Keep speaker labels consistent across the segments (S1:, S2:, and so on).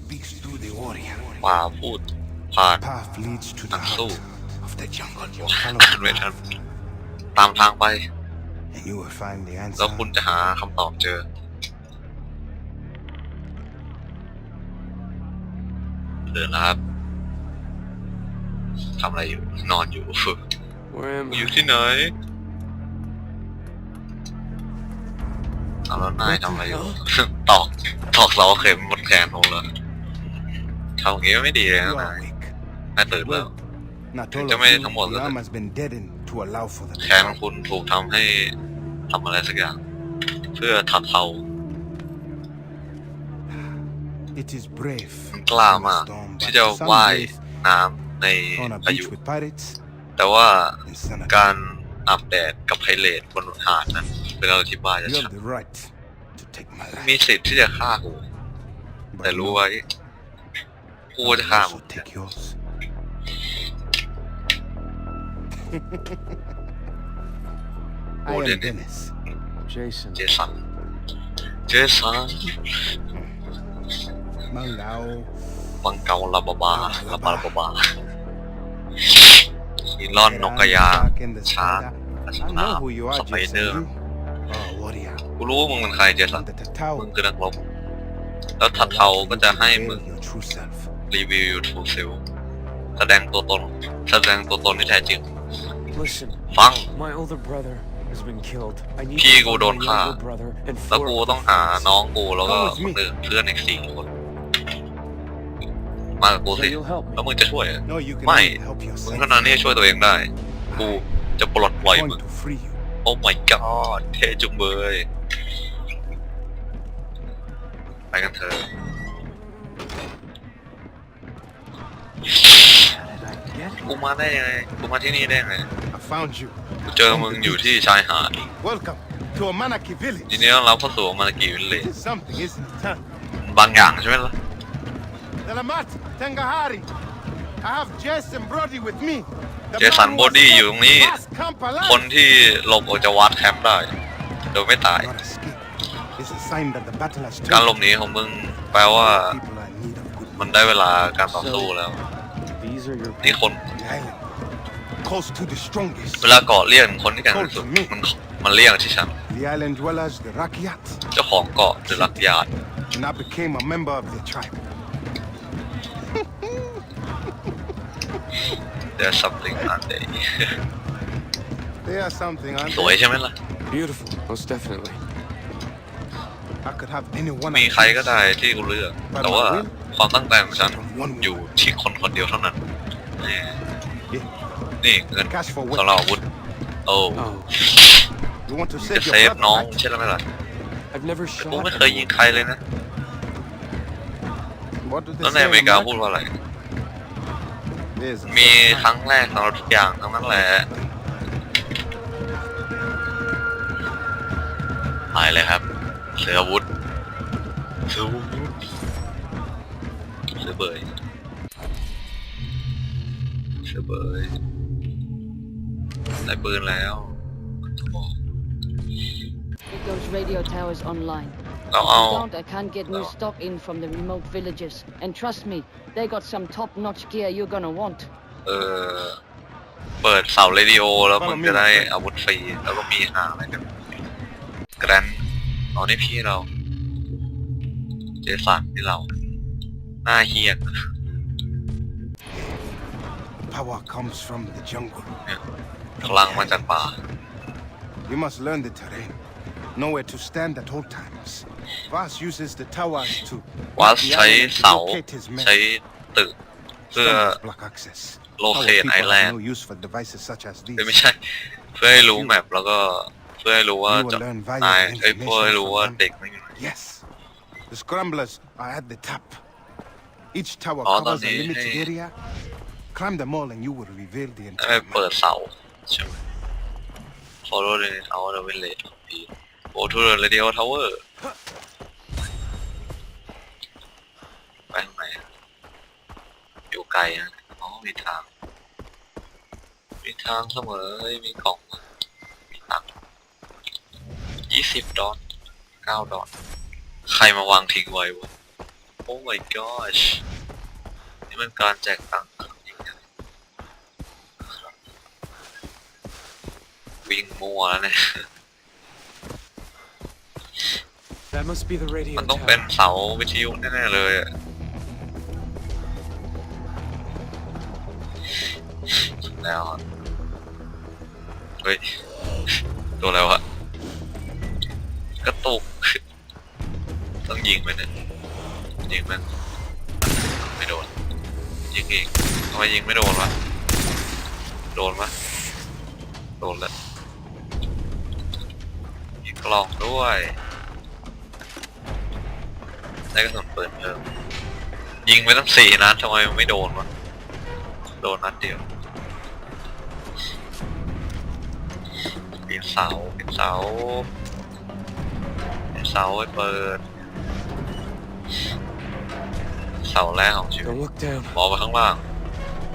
S1: speaks through the warrior.
S2: ป่าพูดผ่าน
S1: Path leads to the
S2: Absol.
S1: heart of the jungle. Follow
S2: อ่าน
S1: the
S2: ไม่ทัน
S1: path,
S2: ตามทางไป
S1: and you will find the
S2: แล้ว
S1: answer.
S2: คุณจะหาคำตอบเจอ เดินแล้วครับทำอะไรอยู่ นอนอยู่
S3: Where am
S2: อยู่
S3: I?
S2: ที่ไหน เอาแล้วนายทำอะไรอยู่ ตอกตอกเสาเข็มบนแขนผมเหรอทำอย่างงี้ไม่ดีเลย
S1: You
S2: นะ
S1: are
S2: นาย
S1: awake.
S2: นายตื่นแล้ว
S1: Not
S2: Think
S1: all
S2: cho
S1: of
S2: mày
S1: you,
S2: thằng một
S1: the
S2: rồi
S1: arm
S2: đấy.
S1: has been deadened to allow for the
S2: แขนของคุณถูกทำให้ทำอะไรสักอย่าง เพื่อถัดเทา
S1: It is brave.
S2: มันกล้ามาก
S1: Storm,
S2: ที่
S1: but
S2: จะ
S1: some
S2: ว่าย
S1: days
S2: น้ำใน
S1: on a
S2: พายุ
S1: beach with pirates,
S2: แต่ว่า
S1: insanity.
S2: การอาบแดดกับไพเรตบนหาดนั้น เป็นอะไรที่บ้าจะ
S1: You
S2: ชั
S1: have
S2: ด
S1: the right to take my
S2: มี
S1: life,
S2: สิทธิ์ที่จะฆ่ากู
S1: but
S2: แต่รู้
S1: no,
S2: ไว้ กู
S1: I
S2: จะ
S1: will
S2: ฆ่ามึ
S1: also
S2: ง
S1: take yours. I
S2: Oh,
S1: am
S2: didn't it?
S1: Dennis.
S3: Jason.
S2: เจสัน เจสัน
S1: Mangao.
S2: บังเกาลาบาบาลาบาลาบาบาอีลอนนกกระยาง
S1: Back in the
S2: ช้าง
S1: spider.
S2: ส
S1: I
S2: นาม
S1: know who you
S2: ส
S1: are,
S2: ไปเดอ
S1: Jason.
S2: ร์
S1: You are a warrior.
S2: กูรู้ว่ามึงเป็นใครเจสัน
S1: And the
S2: มึง
S1: Tatao
S2: คือนักรบแล้วถัดเทาก็จะให้มึง
S1: your true self.
S2: รีวิวยูทูบเซลแสดงตัวตนแสดงตัวตนที่แท้จริง
S3: Listen,
S2: ฟัง
S3: my older brother has been killed. I need
S2: พี่
S3: to
S2: กู
S3: find
S2: โดน
S3: my
S2: ฆ่า
S3: younger brother and
S2: แล้ว
S3: four
S2: กู
S3: other
S2: ต้องหา
S3: friends.
S2: น้องกูแล้วก็
S1: Come with
S2: ค
S1: me.
S2: นอื่นเพื่อนอีกสี่คนมากับกู
S3: So
S2: สิ
S3: you'll help
S2: แล้ว
S3: me.
S2: มึงจะช่วยอะ
S1: No, you can
S2: Mày,
S1: only help
S2: มึง
S1: yourself.
S2: เท่านั้นที่จะช่วยตัวเองได้ กูจะปลดปล่อย
S1: I'm
S2: มึง
S1: going to free you.
S2: โอ้ my god เท่จุงเบย ไปกันเถอะ
S3: How did I get
S2: กูมาได้ยังไงกูมาที่นี่ได้ยังไง
S1: I found you.
S2: กูเจอมึงอยู่ที่ชายหาด
S1: Welcome to Amanaki village.
S2: ทีนี้ต้อนรับเข้าสู่มานากิวิลเล
S1: This is something, isn't it? Huh?
S2: บางอย่างใช่ไหมล่ะ
S1: Dalamat, Tangahari. I have Jess and Brody with me. The
S2: Jess
S1: man
S2: and
S1: who was
S2: Brody
S1: left
S2: อยู่ตรงนี้
S1: last camp alive.
S2: คนที่หลบออกจากวัดแคมป์ได้ โดยไม่ตาย
S1: Your escape
S2: การหล
S1: turned.
S2: บหนีของมึงแปลว่า
S1: People are in need of good
S2: มันได้เวลาการต่อสู้แล้ว
S3: These are your
S2: นี่คน
S1: The island calls to the strongest.
S2: เวลาเกาะเรียกคนที่แข็งที่สุดมันมันเรียกที่ฉัน
S1: The island dwellers, the Rakyat,
S2: เจ้าของเกาะหรือลักยาด
S1: and I became a member of their tribe.
S2: there's something on there
S1: They are something, aren't
S2: สวย
S1: they?
S2: ใช่ไหมล่ะ
S3: beautiful, most definitely.
S1: I could have anyone
S2: มี
S1: I
S2: ใคร
S1: choose.
S2: ก็ได้ที่กูเลือก แต่ว่าความตั้งใจของฉันอยู่ที่คนคนเดียวเท่านั้นแหม
S1: Yeah.
S2: นี่เงิน
S1: Cash for
S2: สำหรับอา
S1: weapons.
S2: วุธโอ้
S3: Oh,
S1: You want to
S2: จะ
S1: save
S2: เซ
S1: your
S2: ฟ
S1: brother,
S2: น้อง
S1: right?
S2: ใช่ไหมล่ะ
S3: I've never
S2: กู
S3: shot
S2: ไม่เคยยิง
S3: anyone.
S2: ใครเลยนะ
S1: What do
S2: แล้ว
S1: they
S2: ใน
S1: say?
S2: อเมริกา
S1: America?
S2: พูดว่าอะไร
S1: There's a
S2: มี
S1: first
S2: ครั้ง
S1: time.
S2: แรกสำหรับทุกอย่างทั้งนั้นแหละหายเลยครับเสืออาวุธ เสืออาวุธเสือเบยเสือเบยได้ปืนแล้ว
S4: Get those radio towers online.
S2: เรา
S4: If
S2: เอา
S4: you don't, I can't get new
S2: No.
S4: stock in from the remote villages. And trust me, they got some top-notch gear you're gonna want.
S2: เออเปิดเสาเรดิโอแล้วมึงจะได้อาวุธฟรีแล้วก็มีหาอะไรกันแกรนเอานี่พี่เรา เจสันที่เราหน้าเฮียก
S1: Power comes from the jungle.
S2: พลังมาจากป่า
S1: You must learn the terrain. Nowhere to stand at all times. Vas uses the towers to
S2: วัด
S1: the
S2: ใช้
S1: island to
S2: เสา
S1: locate his men.
S2: ใช้ตึก เพื่อ
S1: Storms block access. Our
S2: locate
S1: people have
S2: island.
S1: no use for devices such as
S2: เอ้ยไม่
S1: these.
S2: ใช่ เพื่อให้รู้แมปแล้วก็ เพื่อให้รู้ว่า
S1: You will
S2: จะ
S1: learn
S2: นาย
S1: valuable
S2: เอ้ยเพื่อให้รู้ว่า
S1: information
S2: เด็ก
S1: from
S2: ไม่อยู่ไหน
S1: them. Yes. The scramblers are at the top. Each tower
S2: Oh,
S1: covers a
S2: don't
S1: limited
S2: they-
S1: area. Climb them all and you will reveal the
S2: ให้
S1: entire
S2: เปิด
S1: map.
S2: เสาใช่ไหม follow the our the village go to the radio tower ไปทางไหนอะอยู่ไกลนะอ๋อมีทาง มีทางเสมอเฮ้ยมีกล่อง มีตังค์ยี่สิบดอลเก้าดอล ใครมาวางทิ้งไว้วะโอ้ my gosh นี่มันการแจกตังค์จริงๆวิ่งมัวแล้วเนี่ย
S3: That must be the radio
S2: มันต้อง
S3: tower.
S2: เป็นเสาวิทยุแน่ๆเลยอะแล้วอะเฮ้ย ตัวอะไรวะกระตุก ต้องยิงไปเนี่ยยิงมันไม่โดน ยิงอีกทำไมยิงไม่โดนวะโดนวะโดนแล้วมีกล่องด้วยได้กระสุนปืนเพิ่มยิงไปตั้งสี่นัดทำไมมันไม่โดนวะโดนนัดเดียวเปิดเสาเปิดเสาเปิดเสาไว้เปิดาแรกของชีวิต
S3: Don't look down.
S2: มองไปข้างล่าง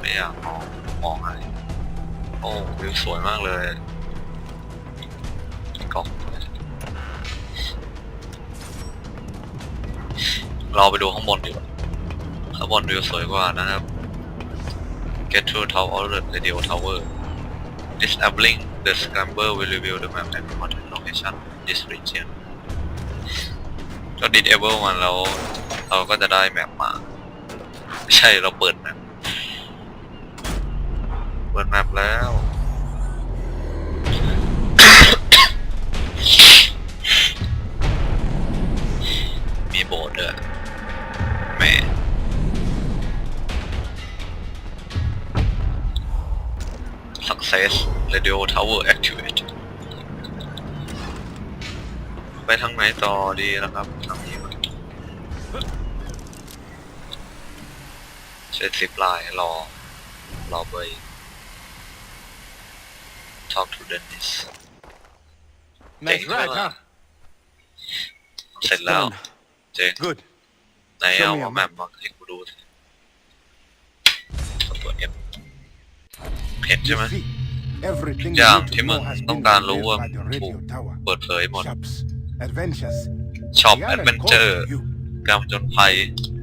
S2: ไม่อยากมองมองอะไรโอ้วิวสวยมากเลยกล้องเราไปดูข้างบนดีกว่าข้างบนวิวสวยกว่านะครับ Get to top of the radio tower Disabling the scramble will reveal the map and important location this region ก็ disable มันแล้วเราก็จะได้แมปมาไม่ ใช่เราเปิดแมปเปิดแมปแล้วมีโบสถ์ด้วยแหม่ success radio tower activate ไปทางไหนต่อดีนะครับ ทางนี้มั้ง ใช้ซิปไลน์รอ รอเบย talk to Dennis
S1: Nice
S2: Thank
S1: ride,
S2: you.
S1: huh?
S2: เสร็จแล้ว
S3: Done.
S2: เจ๊ง
S1: Good.
S2: ไหนเอา
S1: Show me a
S2: แมปมาให้กูดูสิกดตัว M เห็นใช่ไหม
S1: You see, everything you
S2: Yeah,
S1: need to
S2: Tim,
S1: know has
S2: ต้อง
S1: been
S2: การรู้
S1: revealed
S2: ว่า
S1: by the radio tower.
S2: เปิดเผยหมด
S1: Shops, adventures.
S2: ช็อป
S1: The
S2: แอด
S1: island
S2: เวนเจอ
S1: calls
S2: ร์
S1: to you,
S2: การผจญภัย
S1: like you, Jason.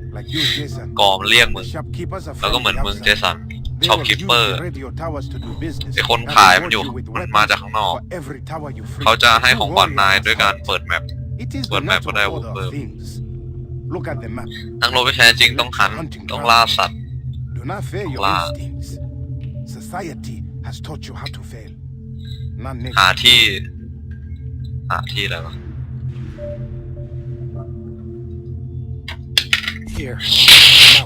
S2: กอมเรียกมึง
S1: The shopkeepers are
S2: แล้วก็เหมือน
S1: friendly
S2: มึง
S1: outside.
S2: เจสัน
S1: They
S2: ช็อป
S1: will
S2: คิป
S1: use
S2: เปอร์
S1: the radio towers to do business
S2: ไอคน
S1: and
S2: ขายมัน
S1: reward
S2: อยู่
S1: you with
S2: มันมา
S1: weapons
S2: จากข้างนอก
S1: for every tower you free.
S2: เขาจะให้ของขวัญ
S1: Don't worry
S2: นาย
S1: about
S2: ด้วยการ
S1: fight.
S2: เปิดแมป
S1: It is
S2: เปิ
S1: the
S2: ดแมปก็
S1: natural
S2: ได้อาวุธ
S1: order
S2: เพิ่
S1: of
S2: ม
S1: things. Look at the map.
S2: นักรบที่แท้จริงต้องหันต้องล่าสัตว์
S1: Do not fail your
S2: Wow.
S1: instincts. Society has taught you how to fail. Not
S2: หา
S1: nature.
S2: ที่หาที่อะไรวะ
S3: Here.
S1: Now,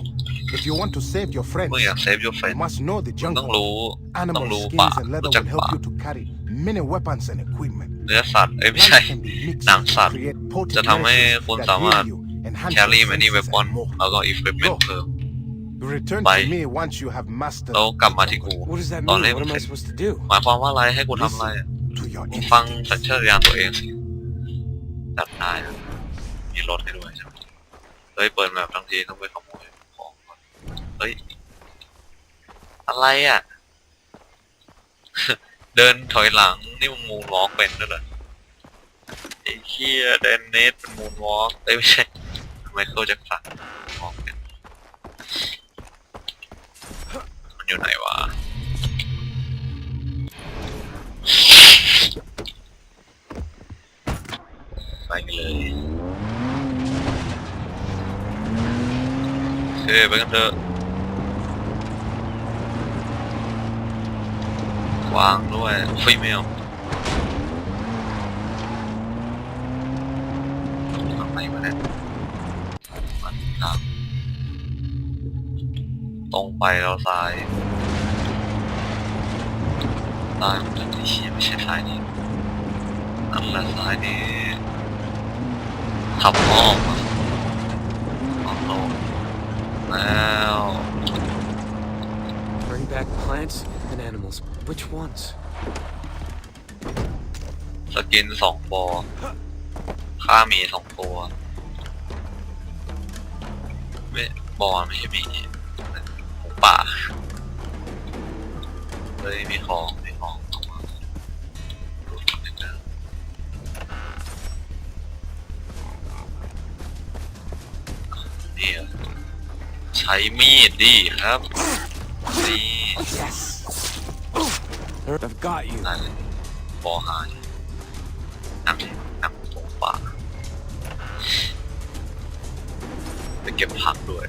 S1: if you want to save your friends,
S2: มึงอยากเซฟยูเฟน
S1: you must know the
S2: มึงต้อง
S1: jungle.
S2: รู้ ต้อง
S1: Animal
S2: รู้ป่า
S1: skins and leather
S2: รู้จัก
S1: will help
S2: ป่า
S1: you to carry many weapons and equipment.
S2: เนื้อสัตว์เอ้ยไม่ใช่
S1: Life can be mixed
S2: หนัง
S1: to
S2: สัตว์
S1: create potent
S2: จะทำให้
S1: medicines
S2: คุณ
S1: that
S2: สามารถ
S1: heal you, enhance
S2: แค
S1: your
S2: รี่แมนี่
S1: senses
S2: เวปอน
S1: and more.
S2: แล้วก็อีฟเฟเมน
S1: Go.
S2: เพิ่ม
S1: Return
S2: Bye.
S1: to me once you have mastered
S2: แล้วกลับมาที่กู
S3: What does that
S2: Don't
S3: mean?
S2: let
S3: What
S2: him
S3: am I
S2: say-
S3: supposed to do?
S2: หมายความว่าอะไรให้กูทำอะไรอะ
S1: to your
S2: มึงฟังสัญ
S1: instincts.
S2: ชาตญาณตัวเองสิจัดได้นะมีรถให้ด้วยใช่ไหม เฮ้ยเปิดแมปทั้งทีต้องไปขโมยของก่อนเฮ้ย อะไรอะ เดินถอยหลังนี่มึงมูนวอล์กเป็นด้วยเหรอไอ้เหี้ยเดนเนสเป็นมูนวอล์กเอ้ยไม่ใช่ไมเคิลจ็คสันวอล์กเป็นมันอยู่ไหนวะไปกันเลย เคไปกันเถอะวางด้วยฟิเมลทางไหนมาเนี่ยมันทางตรงไปแล้วซ้ายซ้ายมันจะไม่เชี่ยไม่ใช่ซ้ายนี้นั่นแหละซ้ายนี้ขับอ้อมมาออมโลก แล้ว
S3: Bring back plants and animals. Which ones?
S2: สกินสองบอค่าหมีสองตัวไม่บอไม่ใช่หมีหมูป่าเฮ้ยมีของมีของเข้ามาดูนิดนึงนี่เหรอ ใช้มีดดิครับนี่
S3: I've got you.
S2: นั่นบอหายนั่งนั่งตรงป่าไปเก็บผักด้วย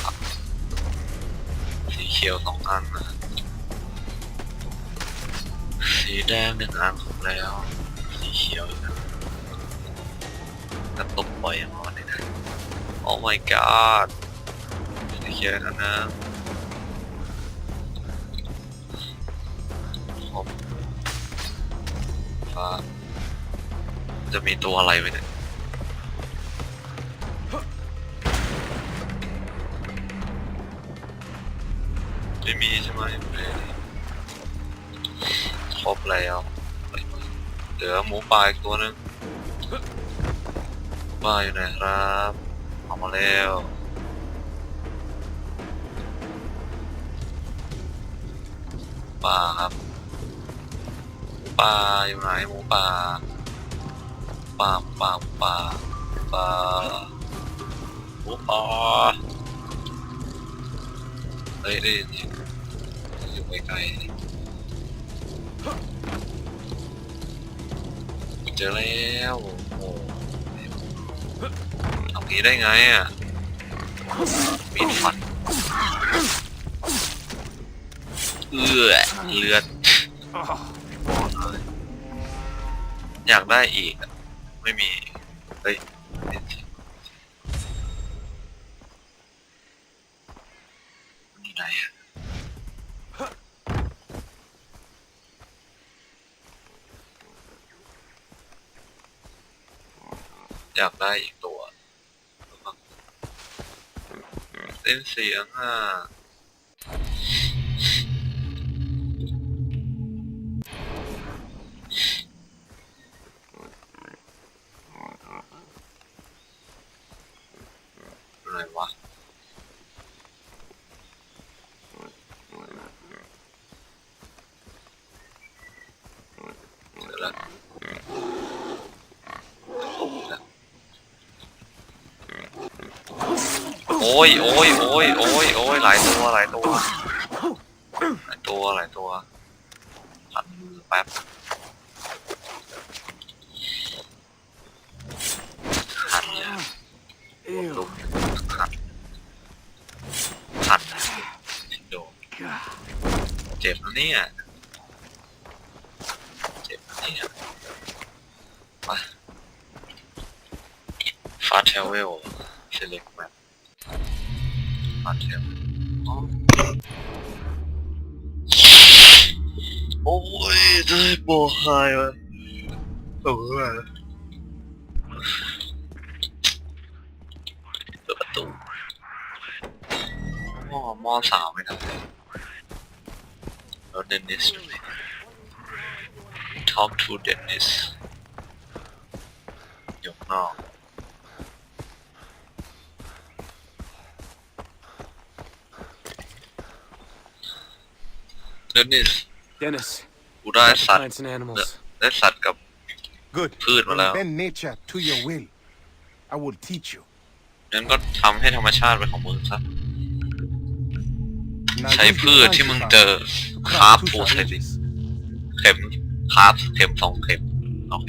S2: ผักสีเขียวสองอันนะสีแดงหนึ่งอันครบแล้ว สีเขียวอีกอัน กระตุกบ่อยมอนนี้นะ Oh my god สีเขียวอีกอันนะผมว่าจะมีตัวอะไรไหมเนี่ยไม่มีใช่ไหมโอเครบแล้วเหลือหมูป่าอีกตัวนึง ป่าอยู่ไหนครับออกมาแล้วป่าครับปลาอยู่ไหนหมูป่าปลาปลาปลาปลาหมูป่าเฮ้ยได้ยินเสียงอยู่ใกลๆเจอแล้วโอ้ โหทำงี้ได้ไงอะมีดฟันเอื้อเลือด อยากได้อีก ไม่มี เฮ้ยนอยู่ไหนอะอยากได้อีก เล่นเสียงอะ โอ้ยโอ้ยโอ้ยโอ้ยโอ้ยหลายตัวหลายตัวหลายตัวหลายตัวพันมือแป๊บหันเนี่ยลุกขัดขัดโดนเจ็บนะเนี่ยเจ็บนะเนี่ยมาฟาเทลเวลเซเล็กแบบ ฟาเทลโอ้ยได้โบไฮวะโอ้ยเปิดประตูมอมอสาวไม่ทำเลยแล้วเดนนิสอยู่ไหน talk to Dennis ยกนอก เดนนิส
S3: Dennis.
S2: กูได้
S3: got the
S2: สัตว์
S3: plants and animals.
S2: ได้สัตว์กับ
S1: Good.
S2: Good,
S1: Then
S2: Malao.
S1: bend nature to your will. I will teach you.
S2: นั้นก็ทำให้ธรรมชาติเป็นของมึงซะ
S1: Now
S2: ใช้
S1: use
S2: พื
S1: your
S2: ชที่มึง
S1: antidote
S2: เจอ
S1: to
S2: คราฟ
S1: craft
S2: ทู
S1: two
S2: ใส่ดิ
S1: syringes.
S2: เข็มคราฟเข็มสองเข็ม โอเค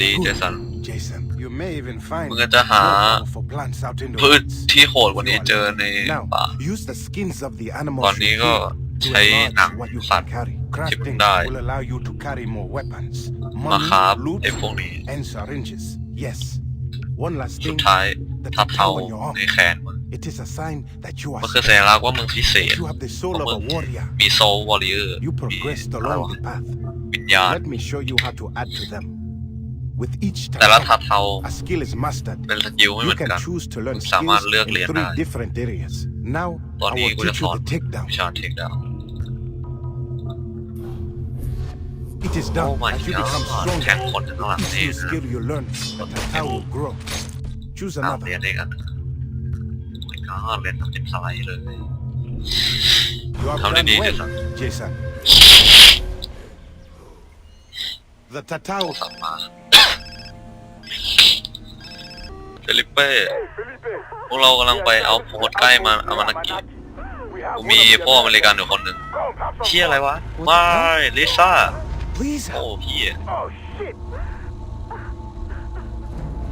S2: ดีเจสัน
S1: Jason, you may even find
S2: มึงก็จะหา
S1: more powerful plants out in the
S2: พืช
S1: woods.
S2: ที่โหดกว่านี้เจอใน
S1: Now,
S2: ป่า
S1: use the skins of the animals
S2: ตอนนี้
S1: you
S2: ก็
S1: kill
S2: ใช้
S1: to
S2: หนัง
S1: enlarge what you
S2: สั
S1: can
S2: ตว์
S1: carry.
S2: ที่มึง
S1: Crafting
S2: ได้
S1: will allow you to carry more weapons,
S2: มา
S1: money,
S2: คราฟ
S1: loot,
S2: ไอ้พวกนี้
S1: and syringes. Yes. One last
S2: สุด
S1: thing.
S2: ท้าย
S1: The
S2: ทับเท้า
S1: tattoo on your
S2: ใน
S1: arm.
S2: แขนมึง
S1: It is a sign that you are
S2: มันคือสัญลักษณ์ว่ามึงพิเศษ
S1: You have the soul of a warrior.
S2: มีโซลวอริเออร์
S1: You
S2: มี
S1: progressed
S2: อะไร
S1: along
S2: วะ
S1: the path.
S2: วิญญาณ
S1: Let me show you how to add to them. With each
S2: แต่ละทั
S1: tattoo,
S2: บเทา
S1: a skill is mastered.
S2: เป็นสกิลไม่เห
S1: You
S2: มือน
S1: can
S2: กัน
S1: choose to learn
S2: สามารถ
S1: skills
S2: เลือก
S1: in
S2: เรียน
S1: three
S2: ได้
S1: different areas. Now,
S2: ตอน
S1: I
S2: นี้
S1: will
S2: กูจะ
S1: teach
S2: ส
S1: you
S2: อน
S1: the takedown.
S2: วิชาเทคดาว
S1: It is
S2: โอ้
S1: done
S2: ไม่
S1: as you
S2: ก็
S1: become
S2: แข่ง
S1: stronger.
S2: คนข้างหลัง
S1: Each
S2: นี่
S1: new
S2: นะ
S1: skill you learn, the tattoo will grow. Choose
S2: ตาม
S1: another.
S2: เรียนได้กันไม่ก็เรียนทำเป็นสไลด์เลย
S1: You have
S2: How
S1: done
S2: did he do
S1: well,
S2: that?
S1: Jason. The tattoo
S2: สัมมาเฟลิปเป้พวกเรากำลังไปเอาโพสต์ใกล้มาอามานากิกูมีพวกอเมริกันอยู่คนหนึ่งเชี่ยอะไรวะ ไม่ ลิซ่า
S3: Please.
S2: โอ้พี่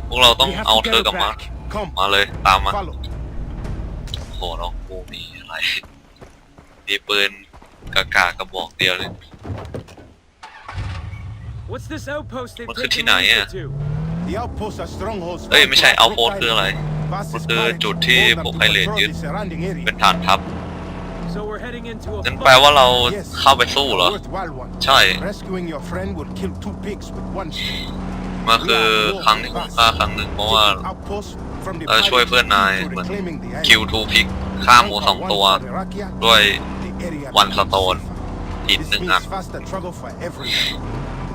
S2: พวกเราต้อง
S1: We have
S2: เอา
S1: to
S2: เธ
S1: get
S2: อ
S1: her
S2: กลับมา
S1: back. Come,
S2: มาเลยตามมา
S1: follow.
S2: โอ้โหน้องกูมีอะไรมีปืนกากากระบอกเดียวเลย
S3: What's this outpost they've
S2: มันคือ
S3: taken
S2: ที่ไหนอะ
S3: Lisa to?
S1: The outposts are strongholds.
S2: เอ้ย ไม่ใช่
S1: found
S2: เอา
S1: throughout
S2: โพสต์คืออะไร
S1: Vast
S2: มัน
S1: is
S2: คือ
S1: current.
S2: จุดที่
S1: Hold them
S2: พวก
S1: to
S2: ไพเรต
S1: patrol
S2: ยึด
S1: the surrounding area.
S2: เป็นฐานทัพ นั่น
S3: fight.
S2: แปลว่าเรา
S1: Yes.
S2: เข้าไปสู้เหรอ
S1: Worthwhile one.
S2: ใช่
S1: Rescuing your friend would kill two pigs with one stone.
S2: มันคือครั้งที่ผมฆ่าครั้งหนึ่งเพราะว่า
S1: Taking outposts from the
S2: เออช่วย
S1: pirates
S2: เพื่อนนาย
S1: to
S2: เหมือน
S1: reclaiming the island.
S2: คิวทูพิกฆ่าหมูสองตัว
S1: One for Irakia,
S2: ด้วย
S1: the area
S2: วันส
S1: becomes
S2: โตน
S1: safer.
S2: หิน
S1: This
S2: หนึ่งอัน
S1: means faster travel for everyone.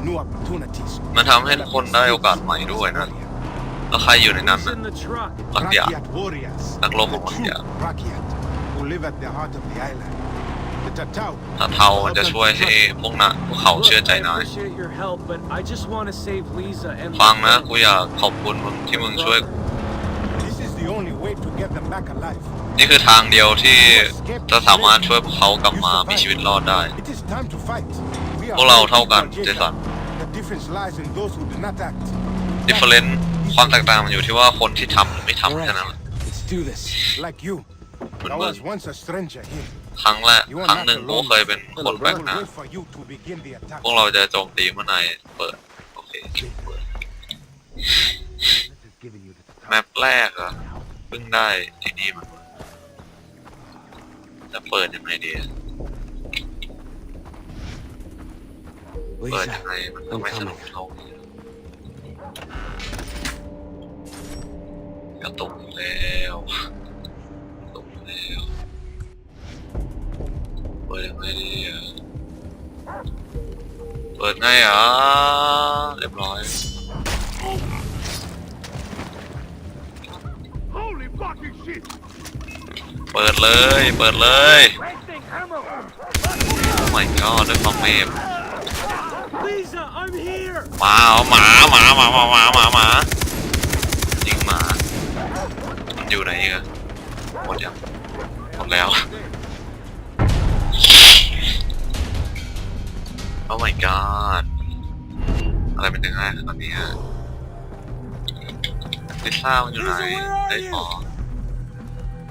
S1: New opportunities.
S2: มันทำให้ทุกคนได้โอกาสใหม่ด้วยนะแล้วใครอยู่ในนั้น
S3: Who's
S2: นะ
S3: in the truck?
S2: ลักยา
S1: Rakyat warriors.
S2: Nak lomong
S1: The true
S2: Rakyat.
S1: Rakyat, who live at the heart of the island. The Tatau.
S2: ถ้าเทาจะช่วยให้พวกน่ะพวกเขาเชื่อ
S3: Look,
S2: ใจ
S3: I
S2: นาย
S3: appreciate your help, but I just want to save Lisa and
S2: ฟัง
S3: my
S2: นะ
S3: friend.
S2: กูอยากขอบคุณมึงที่มึงช่วย
S1: This is the only way to get them back alive.
S2: นี่คือทางเดียวที่จะสามารถช่วยพวกเขากลับมามีชีวิตรอดได้
S1: It is time to fight. We
S2: พวกเรา
S1: all
S2: เท่ากัน
S1: equal,
S2: เจสัน
S1: The difference lies in those who do not act.
S2: ดิเฟเรนความแตกต่างมันอยู่ที่ว่าคนที่ทำหรือไม่ทำ
S3: All
S2: แค่นั้นแหละ
S3: right, let's do this.
S1: Like you.
S2: But
S1: I
S2: man-
S1: was once a stranger here.
S2: ครั้งแรก
S1: You
S2: ค
S1: are
S2: รั้ง
S1: not
S2: หนึ่งกู
S1: alone.
S2: เคยเป็นคนแปล
S1: I
S2: ก
S1: will
S2: หน้า
S1: wait for you to begin the attack.
S2: พวกเราจะโจมตีเมื่อนายเปิด โอเคเปิด
S1: This is giving you the
S2: แมปแรกอะเพิ่งได้ไอ้นี่มันจะเปิดยังไงดีอะเปิด
S3: Lisa,
S2: ยังไงมันก็ไม่สนุกเท่านี้กระตุกแล้ว ปิดยังไงดีอะเปิดไงอะเรียบร้อย
S1: Holy fucking shit!
S2: เปิดเลย เปิดเลยโอ้ my god ด้วยความเมฟ
S3: Lisa, I'm here.
S2: หมาเอาหมาหมาหมาหมาหมาหมาหมายิงหมามันอยู่ไหนอีกอะหมดยังหมดแล้ว โอ้ my god อะไรเป็นยังไงขนาดนี้ลิซ่ามันอยู่ไหนได้ขอ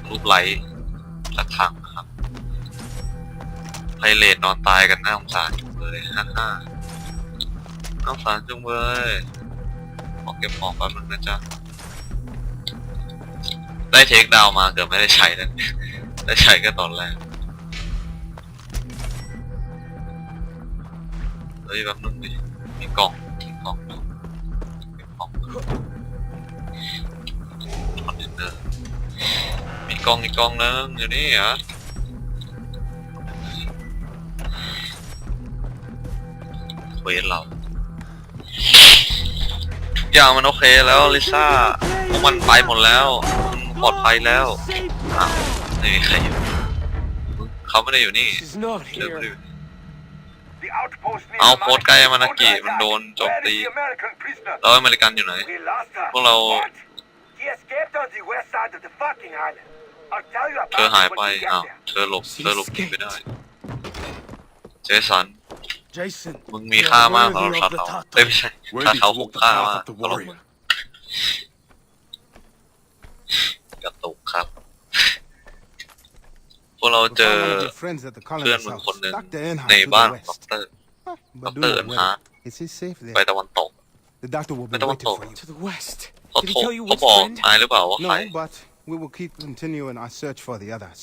S2: รูปไลท์สักครั้งนะครับไพเรตนอนตายกันหน่าสงสารจุงเลยฮ่าฮ่าน่าสงสารจุงเลยขอเก็บของแป๊บนึงนะจ๊ะ ได้เทคดาวมาเกือบไม่ได้ใช้เลยได้ใช้แค่ตอนแรก ฮ้ยแป๊บนึงดิมีกล่องมีกล่องมีกล่องคอนเทนเนอร์มีกล่องอีกกล่องนึงอยู่นี่เหรอเควสเราทุกอย่างมันโอเคแล้วลิซ่าพวกมันไปหมดแล้วมันปลอดภัยแล้ว
S3: Safe
S2: อ้าวไม่มีใครอยู่เขาไม่ได้อยู่นี่
S3: She's not
S2: เดินไม่ได้อ
S3: here.
S2: ยู่
S5: The outpost near
S2: เอาโพสต์ใกล้มานากิ
S5: Amanaki.
S2: มันโดนโจม
S5: Where
S2: ตี
S5: is the American prisoner?
S2: แล้วอเมริกันอยู่ไหน
S5: We lost her.
S2: พวกเรา
S5: What? He escaped on the west side of the fucking island. I'll tell you
S2: เธอ
S5: about
S2: หาย
S5: it
S2: ไป
S5: when we
S2: อ้าว
S5: get there.
S2: เธอหลบเธอหลบหนีไปได้ เจสัน
S1: Jason,
S2: มึงมีค่ามากสำหรับชาเทาเอ้ยไม่ใช่
S1: where
S2: ชา
S1: did
S2: เทา
S1: you
S2: คุ้ม
S1: walk the
S2: ค่า
S1: path
S2: มาก
S1: of the
S2: สำหรับมึง
S1: warrior?
S2: กระตุกครับ พวกเรา
S1: We
S2: เจอ
S1: found one of your friends at the
S2: เพื่อน
S1: colony's
S2: มึง
S1: house.
S2: คนหนึ่ง
S1: Dr. Earnhardt
S2: ใน
S1: to
S2: บ้าน
S1: the
S2: ของ
S1: west.
S2: ดร
S1: But do
S2: Dr.
S1: not
S2: Earnhardt.
S1: worry. Is he safe
S2: ไป
S1: there?
S2: ตะวันตก
S1: The doctor will be
S2: But I want
S1: waiting for
S2: to-
S1: you.
S3: To the west.
S2: เขา
S3: Did he
S2: โทร
S3: tell you
S2: เขา
S3: which
S2: บอก
S3: friend?
S2: นายหรือเปล่าว่าใคร
S1: No, but we will keep continuing our search for the others.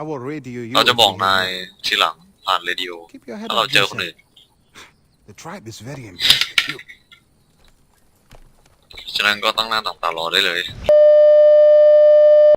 S1: I will radio you.
S2: เราจะ
S1: if
S2: บอก
S1: we
S2: นาย
S1: hear
S2: ทีหลังผ่านเรดิโอ
S1: more. Keep your head
S2: ถ้าเรา
S1: up,
S2: เจอคน
S1: Jason.
S2: อื่น
S1: The tribe is very impressed with you.
S2: ฉะนั้นก็ตั้งหน้าตั้งตารอได้เลย
S1: Jason,